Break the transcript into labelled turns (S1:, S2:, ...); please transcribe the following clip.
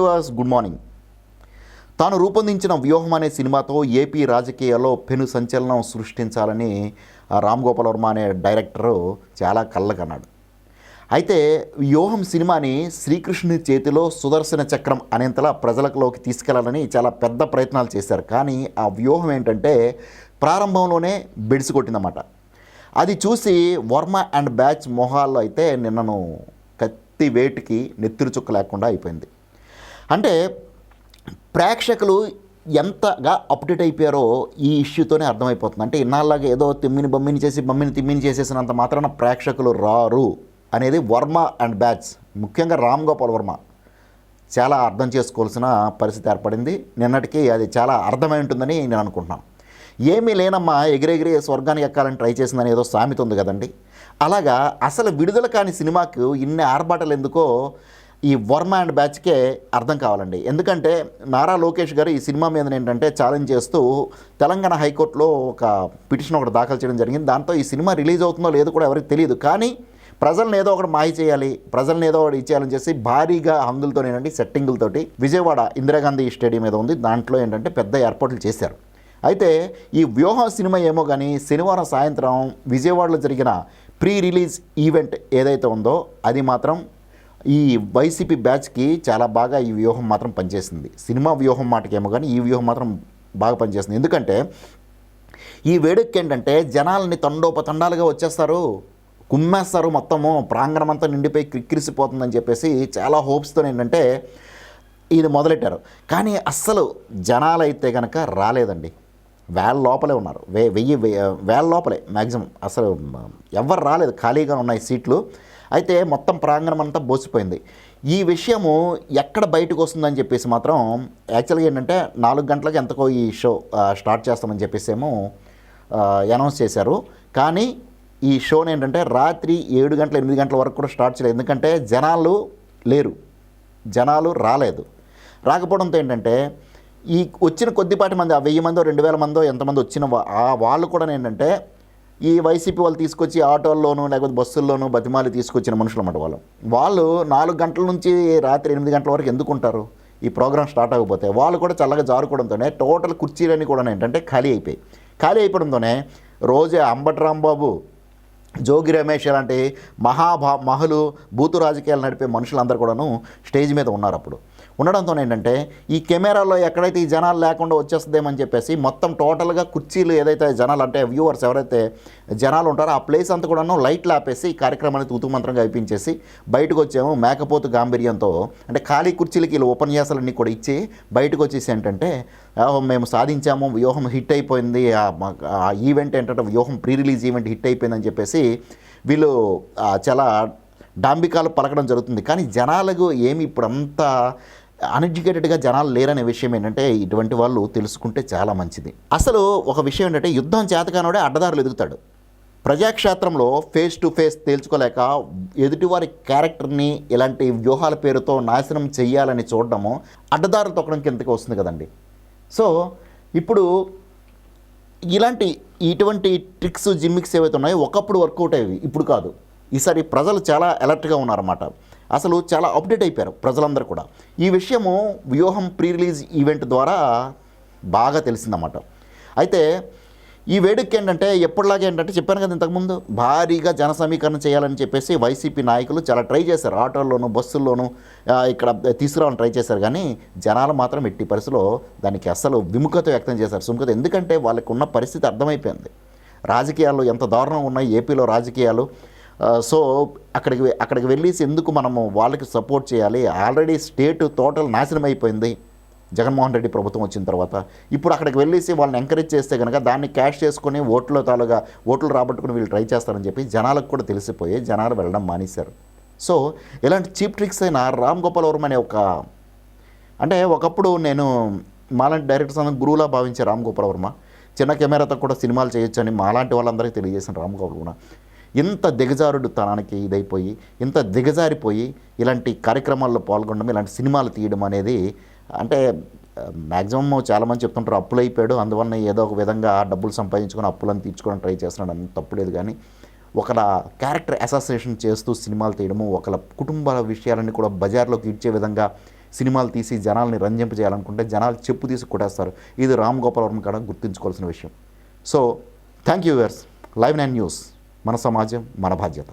S1: Viewers good morning. తాను రూపొందించిన వ్యూహం అనే సినిమాతో ఏపీ రాజకీయాల్లో పెను సంచలనం సృష్టించాలని రామ్ గోపాల్ వర్మ అనే డైరెక్టరు చాలా కళ్ళకన్నాడు. అయితే వ్యూహం సినిమాని శ్రీకృష్ణుని చేతిలో సుదర్శన చక్రం అనేంతలా ప్రజలలోకి తీసుకెళ్ళాలని చాలా పెద్ద ప్రయత్నాలు చేశారు. కానీ ఆ వ్యూహం ఏంటంటే ప్రారంభంలోనే బెడిసికొట్టిందన్నమాట. అది చూసి వర్మ అండ్ బ్యాచ్ మొహాల్లో అయితే నిన్నను కత్తి వేటికి నెత్తురు చుక్క లేకుండా అయిపోయింది. అంటే ప్రేక్షకులు ఎంతగా అప్డేట్ అయిపోయారో ఈ ఇష్యూతోనే అర్థమైపోతుంది. అంటే ఇన్నాళ్ళగా ఏదో తిమ్మిని బొమ్మిని చేసి బొమ్మిని తిమ్మిని చేసేసినంత మాత్రాన ప్రేక్షకులు రారు అనేది వర్మ అండ్ బ్యాచ్. ముఖ్యంగా రామ్ గోపాల్ వర్మ. చాలా అర్థం చేసుకోవాల్సిన పరిస్థితి ఏర్పడింది. నిన్నటికి అది చాలా అర్థమై ఉంటుందని నేను అనుకుంటున్నాను. ఏమీ లేనమ్మా ఎగిరెగిరి స్వర్గానికి ఎక్కాలని ట్రై చేసిందని ఏదో సామెత ఉంది కదండి. అలాగా అసలు విడుదల కాని సినిమాకు ఇన్ని ఆర్భాటలు ఎందుకో ఈ వర్మ అండ్ బ్యాచ్కే అర్థం కావాలండి. ఎందుకంటే నారా లోకేష్ గారు ఈ సినిమా మీద ఏంటంటే ఛాలెంజ్ చేస్తూ తెలంగాణ హైకోర్టులో ఒక పిటిషన్ ఒకటి దాఖలు చేయడం జరిగింది. దాంతో ఈ సినిమా రిలీజ్ అవుతుందో లేదో కూడా ఎవరికి తెలియదు. కానీ ప్రజలను ఏదో ఒకటి మాయ చేయాలి ప్రజలను ఏదో ఒకటి ఇచ్చేయాలని చేసి భారీగా హంగులతో ఏంటంటే సెట్టింగులతోటి విజయవాడ ఇందిరాగాంధీ స్టేడియం మీద ఉంది. దాంట్లో ఏంటంటే పెద్ద ఏర్పాట్లు చేశారు. అయితే ఈ వ్యూహం సినిమా ఏమో కానీ శనివారం సాయంత్రం విజయవాడలో జరిగిన ప్రీ రిలీజ్ ఈవెంట్ ఏదైతే ఉందో అది మాత్రం ఈ వైసీపీ బ్యాచ్కి చాలా బాగా ఈ వ్యూహం మాత్రం పనిచేసింది. సినిమా వ్యూహం మాటకేమో కానీ ఈ వ్యూహం మాత్రం బాగా పనిచేస్తుంది ఎందుకంటే ఈ వేడుకకి ఏంటంటే జనాలని తండోపతండాలుగా వచ్చేస్తారు. కుమ్మేస్తారు మొత్తము. ప్రాంగణమంతా నిండిపోయి క్రిక్కిరిసిపోతుందని చెప్పేసి చాలా హోప్స్తో ఏంటంటే ఇది మొదలెట్టారు. కానీ అస్సలు జనాలైతే కనుక రాలేదండి. వేల లోపలే ఉన్నారు. వే వెయ్యి వెయ్యి వేల లోపలే మ్యాక్సిమం అసలు ఎవరు రాలేదు. ఖాళీగా ఉన్నాయి సీట్లు. అయితే మొత్తం ప్రాంగణం అంతా బోసిపోయింది. ఈ విషయము ఎక్కడ బయటకు వస్తుందని చెప్పేసి మాత్రం యాక్చువల్గా ఏంటంటే నాలుగు గంటలకు ఎంతకో ఈ షో స్టార్ట్ చేస్తామని చెప్పేసి ఏమో అనౌన్స్ చేశారు. కానీ ఈ షోని ఏంటంటే రాత్రి ఏడు గంటల ఎనిమిది గంటల వరకు కూడా స్టార్ట్ చేయలేదు. ఎందుకంటే జనాలు లేరు. జనాలు రాలేదు. రాకపోవడంతో ఏంటంటే ఈ వచ్చిన కొద్దిపాటి మంది ఆ వెయ్యి మందో రెండు వేల మందో ఎంతమంది వచ్చిన వా- ఆ వాళ్ళు కూడా ఏంటంటే ఈ వైసీపీ వాళ్ళు తీసుకొచ్చి ఆటోల్లోనూ లేకపోతే బస్సుల్లోనూ బతిమాలి తీసుకొచ్చిన మనుషులు అన్నమాట వాళ్ళు. వాళ్ళు నాలుగు గంటల నుంచి రాత్రి ఎనిమిది గంటల వరకు ఎందుకు ఉంటారు? ఈ ప్రోగ్రామ్ స్టార్ట్ అవ్వకపోతే. వాళ్ళు కూడా చల్లగా జారుకోవడంతోనే టోటల్ కుర్చీలన్నీ కూడా ఏంటంటే ఖాళీ అయిపోయి ఖాళీ అయిపోవడంతోనే రోజే అంబటి రాంబాబు జోగి రమేష్ లాంటి మహాభా మహలు బూతు రాజకీయాలు నడిపే మనుషులందరూ కూడాను స్టేజ్ మీద ఉన్నారు అప్పుడు. ఉండడంతో ఏంటంటే ఈ కెమెరాలో ఎక్కడైతే ఈ జనాలు లేకుండా వచ్చేస్తుందేమని చెప్పేసి మొత్తం టోటల్గా కుర్చీలు ఏదైతే జనాలు అంటే వ్యూవర్స్ ఎవరైతే జనాలు ఉంటారో ఆ ప్లేస్ అంతా కూడాను లైట్లు ఆపేసి ఈ కార్యక్రమాన్ని తూతుమంత్రంగా అయిపించేసి బయటకు వచ్చాము మేకపోతు గాంభీర్యంతో అంటే ఖాళీ కుర్చీలకి వీళ్ళు ఉపన్యాసాలన్నీ కూడా ఇచ్చి బయటకు వచ్చేసి ఏంటంటే మేము సాధించాము వ్యూహం హిట్ అయిపోయింది ఆ ఈవెంట్ ఏంటంటే వ్యూహం ప్రీ రిలీజ్ ఈవెంట్ హిట్ అయిపోయిందని చెప్పేసి వీళ్ళు చాలా డాంబికాలు పలకడం జరుగుతుంది. కానీ జనాలకు ఏమి ఇప్పుడు అంతా అన్ఎడ్యుకేటెడ్గా జనాలు లేరనే విషయం ఏంటంటే ఇటువంటి వాళ్ళు తెలుసుకుంటే చాలా మంచిది. అసలు ఒక విషయం ఏంటంటే యుద్ధం చేతకానోడే అడ్డదారులు ఎదుగుతాడు. ప్రజాక్షేత్రంలో ఫేస్ టు ఫేస్ తేల్చుకోలేక ఎదుటివారి క్యారెక్టర్ని ఇలాంటి వ్యూహాల పేరుతో నాశనం చేయాలని చూడడము అడ్డదారులు తొక్కడం కిందకి వస్తుంది కదండి. సో ఇప్పుడు ఇలాంటి ఇటువంటి ట్రిక్స్ జిమ్మిక్స్ ఏవైతే ఉన్నాయో ఒకప్పుడు వర్కౌట్ అయ్యేవి ఇప్పుడు కాదు. ఈసారి ప్రజలు చాలా అలర్ట్గా ఉన్నారన్నమాట. అసలు చాలా అప్డేట్ అయిపోయారు ప్రజలందరూ కూడా. ఈ విషయము వ్యూహం ప్రీ రిలీజ్ ఈవెంట్ ద్వారా బాగా తెలిసిందన్నమాట. అయితే ఈ వేడుక ఏంటంటే ఎప్పటిలాగే ఏంటంటే చెప్పాను కదా ఇంతకుముందు భారీగా జన సమీకరణ చేయాలని చెప్పేసి వైసీపీ నాయకులు చాలా ట్రై చేశారు. ఆటోల్లోనూ బస్సుల్లోనూ ఇక్కడ తీసుకురావాలని ట్రై చేశారు కానీ జనాలు మాత్రం ఎట్టి పరిస్థితిలో దానికి అస్సలు విముఖత వ్యక్తం చేశారు. సుముఖత ఎందుకంటే వాళ్ళకు ఉన్న పరిస్థితి అర్థమైపోయింది. రాజకీయాలు ఎంత దారుణం ఉన్నాయి ఏపీలో రాజకీయాలు సో అక్కడికి అక్కడికి వెళ్ళేసి ఎందుకు మనము వాళ్ళకి సపోర్ట్ చేయాలి? ఆల్రెడీ స్టేట్ టోటల్ నాశనం అయిపోయింది. జగన్మోహన్ రెడ్డి ప్రభుత్వం వచ్చిన తర్వాత. ఇప్పుడు అక్కడికి వెళ్ళేసి వాళ్ళని ఎంకరేజ్ చేస్తే కనుక దాన్ని క్యాష్ చేసుకొని ఓట్ల తాలుగా ఓట్లు రాబట్టుకుని వీళ్ళు ట్రై చేస్తారని చెప్పి జనాలకు కూడా తెలిసిపోయి జనాలు వెళ్ళడం మానేశారు. సో ఇలాంటి చీప్ ట్రిక్స్ అయిన రామ్ గోపాల్ వర్మ అనే ఒక అంటే ఒకప్పుడు నేను మాలాంటి డైరెక్టర్స్ అందరూ గురువులా భావించే రామ్ గోపాల్ వర్మ. చిన్న కెమెరాతో కూడా సినిమాలు చేయొచ్చు అని మాలాంటి వాళ్ళందరికీ తెలియజేసిన రామ్ గోపాల్ వర్మ. ఇంత దిగజారుడు తనానికి ఇదైపోయి ఇంత దిగజారిపోయి ఇలాంటి కార్యక్రమాల్లో పాల్గొనడం ఇలాంటి సినిమాలు తీయడం అనేది అంటే మ్యాక్సిమం చాలామంది చెప్తుంటారు అప్పులు అయిపోయాడు అందువల్ల ఏదో ఒక విధంగా డబ్బులు సంపాదించుకొని అప్పులను తీర్చుకోవడం ట్రై చేస్తున్నాడు అని తప్పులేదు కానీ ఒకళ్ళ క్యారెక్టర్ అసోసియేషన్ చేస్తూ సినిమాలు తీయడము ఒకళ్ళ కుటుంబాల విషయాలన్నీ కూడా బజార్లోకి ఇచ్చే విధంగా సినిమాలు తీసి జనాల్ని రంజింపజేయాలనుకుంటే జనాలు చెప్పు తీసి కొట్టేస్తారు. ఇది రామ్ గోపాల్ వర్మ కూడా గుర్తుంచుకోవాల్సిన విషయం. So thank you viewers live nine news మన సమాజం మన బాధ్యత.